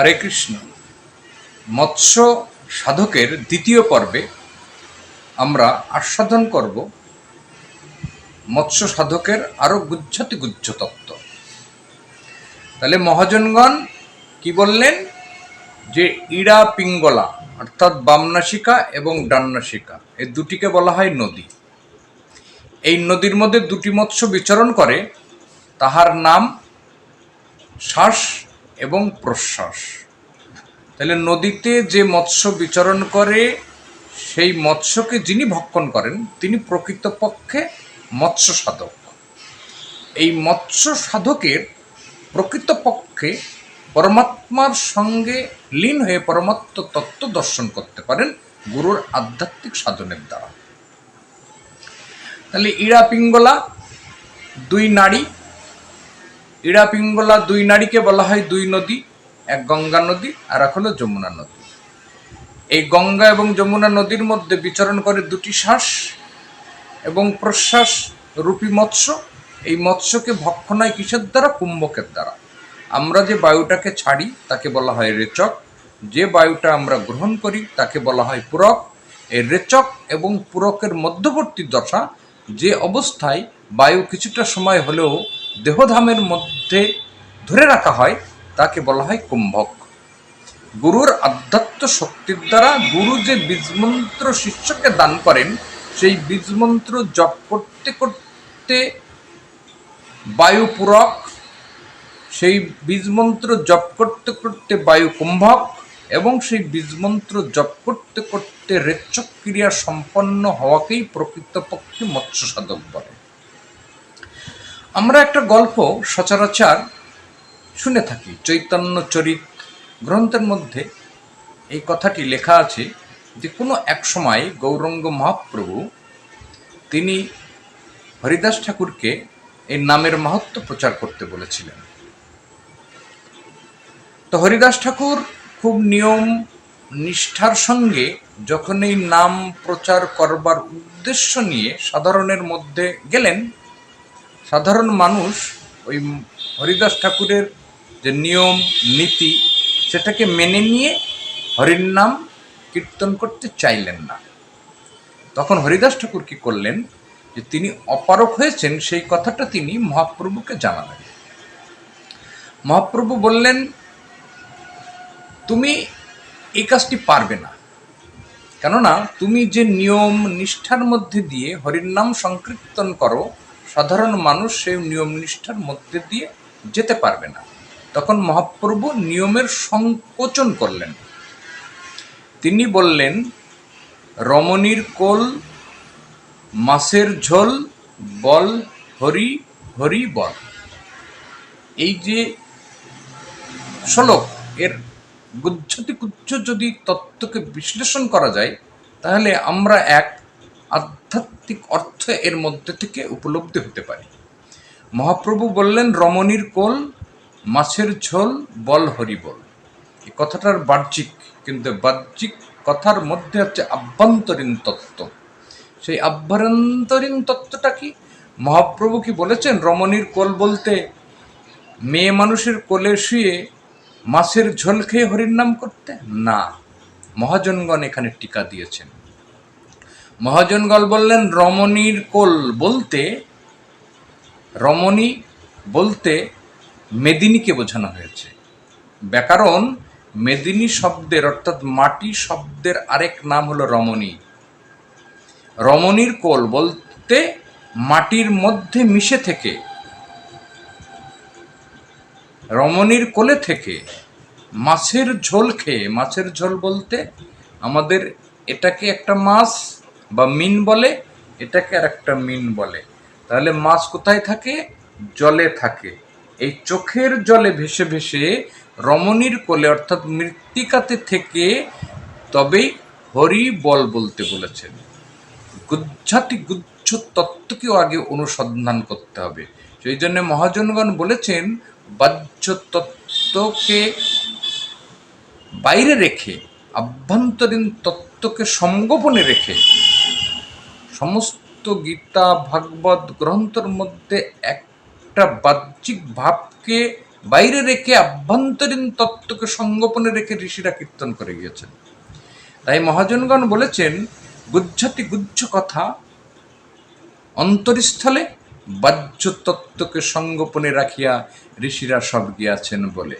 হরে কৃষ্ণ। মৎস্য সাধকের দ্বিতীয় পর্বে আমরা আস্বাদন করব মৎস্য সাধকের আরও গুচ্ছতি গুচ্ছ তত্ত্ব। তাহলে মহাজনগণ কি বললেন? যে ইড়া পিঙ্গলা, অর্থাৎ বামনাসিকা এবং ডান্নাসিকা এই দুটিকে বলা হয় নদী। এই নদীর মধ্যে দুটি মৎস্য বিচরণ করে, তাহার নাম শ্বাস এবং প্রশ্বাস। তাহলে নদীতে যে মৎস্য বিচরণ করে, সেই মৎস্যকে যিনি ভক্ষণ করেন, তিনি প্রকৃতপক্ষে মৎস্য সাধক। এই মৎস্য সাধকের প্রকৃতপক্ষে পরমাত্মার সঙ্গে লীন হয়ে পরমাত্ম তত্ত্ব দর্শন করতে পারেন গুরুর আধ্যাত্মিক সাধনের দ্বারা। তাহলে ইড়া পিঙ্গলা, দুই নারী ইড়া দুই নারীকে বলা হয় দুই নদী, এক গঙ্গা নদী আর এক হলো যমুনা নদী। এই গঙ্গা এবং যমুনা নদীর মধ্যে বিচরণ করে দুটি শ্বাস এবং প্রশ্বাস রূপী মৎস্য। এই মৎস্যকে ভক্ষণায় কিসের দ্বারা? কুম্ভকের দ্বারা। আমরা যে বায়ুটাকে ছাড়ি, তাকে বলা হয় রেচক। যে বায়ুটা আমরা গ্রহণ করি, তাকে বলা হয় পূরক। এই রেচক এবং পূরকের মধ্যবর্তী দশা যে অবস্থায় বায়ু কিছুটা সময় হলেও দেহধামের মধ্যে ধরে রাখা হয়, তাকে বলা হয় কুম্ভক। গুরুর আধ্যাত্ম শক্তির দ্বারা গুরু যে বীজমন্ত্র শিষ্যকে দান করেন, সেই বীজমন্ত্র জপ করতে করতে বায়ু পূরক সেই বীজমন্ত্র জপ করতে করতে বায়ু কুম্ভক এবং সেই বীজমন্ত্র জপ করতে করতে রেচক ক্রিয়া সম্পন্ন হওয়াকেই প্রকৃতপক্ষে মৎস্য সাধক বলে। আমরা একটা গল্প সচরাচর শুনে থাকি। চৈতন্য চরিত গ্রন্থের মধ্যে এই কথাটি লেখা আছে যে কোনো এক সময় গৌরঙ্গ মহাপ্রভু, তিনি হরিদাস ঠাকুরকে এই নামের মাহাত্ম প্রচার করতে বলেছিলেন। তো হরিদাস ঠাকুর খুব নিয়ম নিষ্ঠার সঙ্গে যখন এই নাম প্রচার করবার উদ্দেশ্য নিয়ে সাধারণের মধ্যে গেলেন সাধারণ মানুষ ওই হরিদাস ঠাকুরের যে নিয়ম, নীতি, সেটাকে মেনে নিয়ে হরির নাম কীর্তন করতে চাইলেন না। তখন হরিদাস ঠাকুর কি করলেন যে তিনি অপারক হয়েছেন, সেই কথাটা তিনি মহাপ্রভুকে জানালেন। মহাপ্রভু বললেন, তুমি এই কাজটি পারবে না। কেননা তুমি যে নিয়ম, নিষ্ঠার মধ্যে দিয়ে হরির নাম সংকীর্তন করো সাধারণ মানুষ সেই নিয়ম নিষ্ঠার মধ্যে দিয়ে যেতে পারবে না। তখন মহাপ্রভু নিয়মের সংকোচন করলেন। তিনি বললেন, রমণীর কোল, মাছের ঝোল, বল, হরি হরি বল। এই যে শ্লোক, এর গুচ্ছতি গুচ্ছ যদি তত্ত্বকে বিশ্লেষণ করা যায়, তাহলে আমরা এক আধ্যাত্মিক অর্থ এর মধ্যে থেকে উপলব্ধি হতে পারে। মহাপ্রভু বললেন, রমণীর কোল, মাছের ঝোল, বল হরি বল। এই কথাটার বাহ্যিক কিন্তু বাহ্যিক কথার মধ্যে হচ্ছে আভ্যন্তরীণ তত্ত্ব। সেই আভ্যন্তরীণ তত্ত্বটা কি? মহাপ্রভু কি বলেছেন, রমণীর কোল বলতে মেয়ে মানুষের কোলে শুয়ে মাছের ঝোল খেয়ে হরির নাম করতে? না। মহাজনগণ এখানে টিকা দিয়েছেন। মহাজনগণ বললেন, রমণীর কোল বলতে, রমণী বলতে মেদিনীকে বোঝানো হয়েছে। ব্যাকরণ, মেদিনী শব্দের অর্থাৎ মাটি শব্দের আরেক নাম হলো রমণী। রমণীর কোল বলতে মাটির মধ্যে মিশে থেকে, রমণীর কোলে থেকে মাছের ঝোল খেয়ে, মাছের ঝোল বলতে আমাদের এটাকে একটা মাছ বা মিন বলে, এটাকে আর একটা মিন বলে। তাহলে মাছ কোথায় থাকে? জলে থাকে। এই চোখের জলে ভেসে ভেসে রমণীর কোলে, অর্থাৎ মৃত্তিকাতে থেকে তবেই হরি বল বলতে বলেছেন। গুজ্জাতি গুচ্ছ তত্ত্বকেও আগে অনুসন্ধান করতে হবে। সেই জন্য মহাজনগণ বলেছেন, বাহ্য তত্ত্বকে বাইরে রেখে, আভ্যন্তরীণ তত্ত্বকে সংগোপনে রেখে সমস্ত গীতা, ভাগবত গ্রন্থের মধ্যে একটা বাহ্যিক ভাবকে বাইরে রেখে আভ্যন্তরীণ তত্ত্বকে সঙ্গোপনে রেখে ঋষিরা কীর্তন করে গিয়েছেন। তাই মহাজনগণ বলেছেন, গুজ্জাতি গুজ্জ কথা, অন্তরস্থলে বাহ্য তত্ত্বকে সঙ্গোপনে রাখিয়া ঋষিরা সব গিয়াছেন বলে।